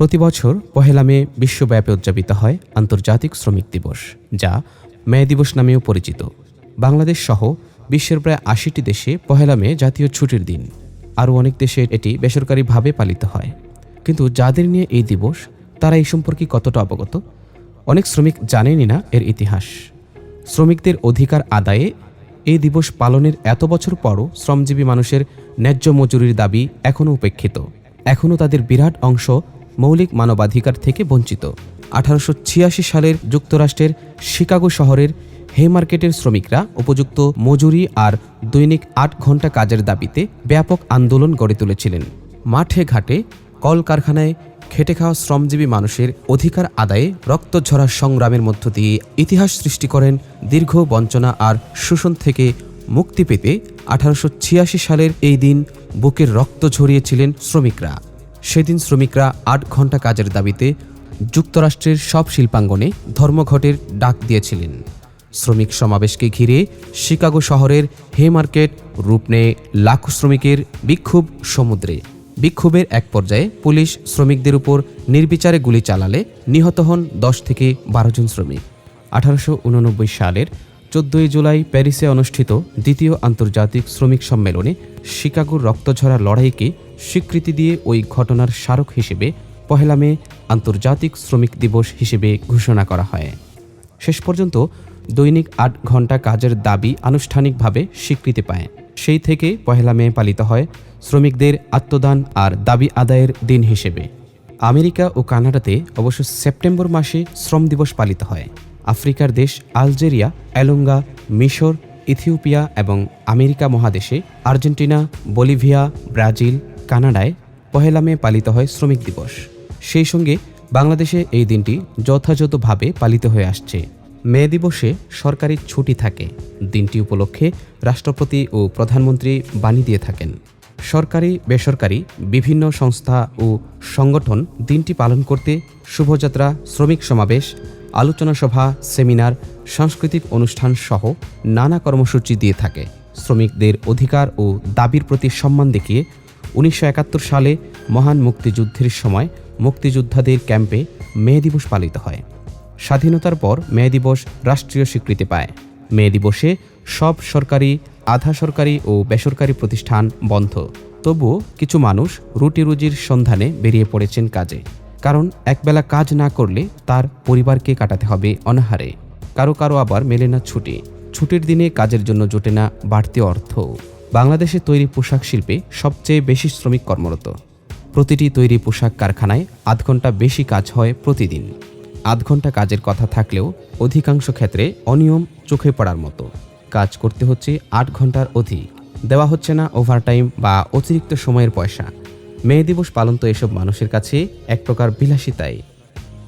প্রতি বছর পহেলা মে বিশ্বব্যাপী উদযাপিত হয় আন্তর্জাতিক শ্রমিক দিবস, যা মে দিবস নামেও পরিচিত। বাংলাদেশ সহ বিশ্বের প্রায় আশিটি দেশে পহেলা মে জাতীয় ছুটির দিন। আরও অনেক দেশে এটি বেসরকারিভাবে পালিত হয়। কিন্তু যাদের নিয়ে এই দিবস, তারা এই সম্পর্কে কতটা অবগত? অনেক শ্রমিক জানেনই না এর ইতিহাস। শ্রমিকদের অধিকার আদায়ে এই দিবস পালনের এত বছর পরও শ্রমজীবী মানুষের ন্যায্য মজুরির দাবি এখনও উপেক্ষিত। এখনও তাদের বিরাট অংশ মৌলিক মানবাধিকার থেকে বঞ্চিত। আঠারোশো ছিয়াশি সালের যুক্তরাষ্ট্রের শিকাগো শহরের হেমার্কেটের শ্রমিকরা উপযুক্ত মজুরি আর দৈনিক আট ঘণ্টা কাজের দাবিতে ব্যাপক আন্দোলন গড়ে তুলেছিলেন। মাঠে ঘাটে কলকারখানায় খেটে খাওয়া শ্রমজীবী মানুষের অধিকার আদায়ে রক্তঝরা সংগ্রামের মধ্য দিয়ে ইতিহাস সৃষ্টি করেন দীর্ঘ বঞ্চনা আর শোষণ থেকে মুক্তি পেতে আঠারোশো ছিয়াশি সালের এই দিন বুকের রক্ত ঝরিয়েছিলেন শ্রমিকরা। সেদিন শ্রমিকরা আট ঘণ্টা কাজের দাবিতে যুক্তরাষ্ট্রের সব শিল্পাঙ্গনে ধর্মঘটের ডাক দিয়েছিলেন। শ্রমিক সমাবেশকে ঘিরে শিকাগো শহরের হে মার্কেট রূপ নেয় লাখো শ্রমিকের বিক্ষোভ সমুদ্রে। বিক্ষোভের এক পর্যায়ে পুলিশ শ্রমিকদের উপর নির্বিচারে গুলি চালালে নিহত হন দশ থেকে বারো জন শ্রমিক। আঠারোশো উননব্বই সালের চোদ্দই জুলাই প্যারিসে অনুষ্ঠিত দ্বিতীয় আন্তর্জাতিক শ্রমিক সম্মেলনে শিকাগোর রক্তঝরা লড়াইকে স্বীকৃতি দিয়ে ওই ঘটনার স্মারক হিসেবে পহেলা মে আন্তর্জাতিক শ্রমিক দিবস হিসেবে ঘোষণা করা হয়। শেষ পর্যন্ত দৈনিক আট ঘণ্টা কাজের দাবি আনুষ্ঠানিকভাবে স্বীকৃতি পায়। সেই থেকে পহেলা মে পালিত হয় শ্রমিকদের আত্মদান আর দাবি আদায়ের দিন হিসেবে। আমেরিকা ও কানাডাতে অবশ্য সেপ্টেম্বর মাসে শ্রম দিবস পালিত হয়। আফ্রিকার দেশ আলজেরিয়া, এলঙ্গা, মিশর, ইথিওপিয়া এবং আমেরিকা মহাদেশে আর্জেন্টিনা, বলিভিয়া, ব্রাজিল, কানাডায় পহেলা মে পালিত হয় শ্রমিক দিবস। সেই সঙ্গে বাংলাদেশে এই দিনটি যথাযথভাবে পালিত হয়ে আসছে। মে দিবসে সরকারি ছুটি থাকে। দিনটি উপলক্ষে রাষ্ট্রপতি ও প্রধানমন্ত্রী বাণী দিয়ে থাকেন। সরকারি, বেসরকারি, বিভিন্ন সংস্থা ও সংগঠন দিনটি পালন করতে শুভযাত্রা, শ্রমিক সমাবেশ আলোচনা সভা, সেমিনার, সাংস্কৃতিক অনুষ্ঠান সহ নানা কর্মসূচি দিয়ে থাকে। শ্রমিকদের অধিকার ও দাবির প্রতি সম্মান দেখিয়ে উনিশশো একাত্তর সালে মহান মুক্তিযুদ্ধের সময় মুক্তিযোদ্ধাদের ক্যাম্পে মে দিবস পালিত হয়। স্বাধীনতার পর মে দিবস রাষ্ট্রীয় স্বীকৃতি পায়। মে দিবসে সব সরকারি, আধা সরকারি ও বেসরকারি প্রতিষ্ঠান বন্ধ। তবুও কিছু মানুষ রুটি রুজির সন্ধানে বেরিয়ে পড়েছেন কাজে। কারণ একবেলা কাজ না করলে তার পরিবারকে কাটাতে হবে অনাহারে। কারও কারও আবার মেলে না ছুটি। ছুটির দিনে কাজের জন্য জোটে না বাড়তি অর্থ। বাংলাদেশে তৈরি পোশাক শিল্পে সবচেয়ে বেশি শ্রমিক কর্মরত। প্রতিটি তৈরি পোশাক কারখানায় আধ ঘণ্টা বেশি কাজ হয় প্রতিদিন। আধ ঘণ্টা কাজের কথা থাকলেও অধিকাংশ ক্ষেত্রে অনিয়ম চোখে পড়ার মতো। কাজ করতে হচ্ছে আট ঘণ্টার অধিক। দেওয়া হচ্ছে না ওভারটাইম বা অতিরিক্ত সময়ের পয়সা। মে দিবস পালন তো এসব মানুষের কাছে এক প্রকার বিলাসিতাই।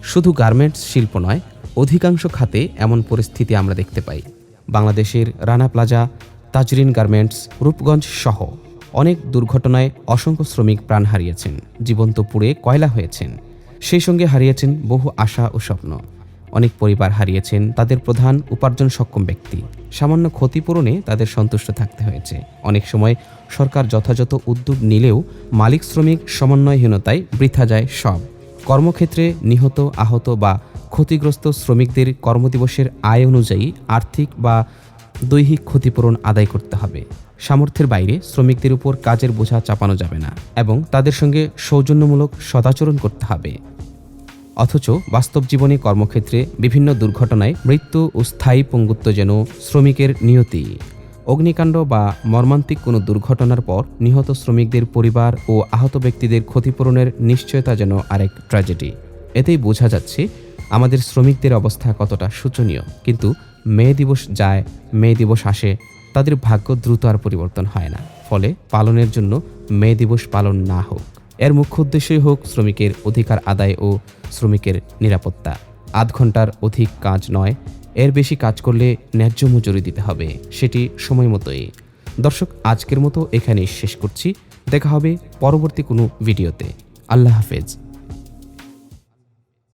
শুধু গার্মেন্টস শিল্প নয়, অধিকাংশ খাতে এমন পরিস্থিতি আমরা দেখতে পাই। বাংলাদেশের রানা প্লাজা, তাজরিন গার্মেন্টস, রূপগঞ্জ সহ অনেক দুর্ঘটনায় অসংখ্য শ্রমিক প্রাণ হারিয়েছেন, জীবন্ত পুড়ে কয়লা হয়েছেন। সেই সঙ্গে হারিয়েছেন বহু আশা ও স্বপ্ন। অনেক পরিবার হারিয়েছেন, তাদের প্রধান উপার্জন সক্ষম ব্যক্তি। সামান্য ক্ষতিপূরণে তাদের সন্তুষ্ট থাকতে হয়েছে। অনেক সময় সরকার যথাযথ উদ্যোগ নিলেও মালিক শ্রমিক সমন্বয়হীনতায় বৃথা যায় সব। কর্মক্ষেত্রে নিহত, আহত বা ক্ষতিগ্রস্ত শ্রমিকদের কর্মদিবসের আয় অনুযায়ী আর্থিক বা দৈহিক ক্ষতিপূরণ আদায় করতে হবে। সামর্থ্যের বাইরে শ্রমিকদের উপর কাজের বোঝা চাপানো যাবে না এবং তাদের সঙ্গে সৌজন্যমূলক সদাচরণ করতে হবে। অথচ বাস্তব জীবনে কর্মক্ষেত্রে বিভিন্ন দুর্ঘটনায় মৃত্যু ও স্থায়ী পঙ্গুত্ব যেন শ্রমিকের নিয়তি। অগ্নিকাণ্ড বা মর্মান্তিক কোনো দুর্ঘটনার পর নিহত শ্রমিকদের পরিবার ও আহত ব্যক্তিদের ক্ষতিপূরণের নিশ্চয়তা যেন আরেক ট্র্যাজেডি এতেই বোঝা যাচ্ছে আমাদের শ্রমিকদের অবস্থা কতটা শোচনীয়। কিন্তু মে দিবস যায়, মে দিবস আসে, তাদের ভাগ্য দ্রুত আর পরিবর্তন হয় না। ফলে পালনের জন্য মে দিবস পালন না হোক। এর মুখ্য উদ্দেশ্যই হোক শ্রমিকের অধিকার আদায় ও শ্রমিকের নিরাপত্তা। আধ ঘণ্টার অধিক কাজ নয়, এর বেশি কাজ করলে ন্যায্য মজুরি দিতে হবে, সেটি সময় মতোই। দর্শক, আজকের মতো এখানেই শেষ করছি। দেখা হবে পরবর্তী কোনো ভিডিওতে। আল্লাহ হাফেজ।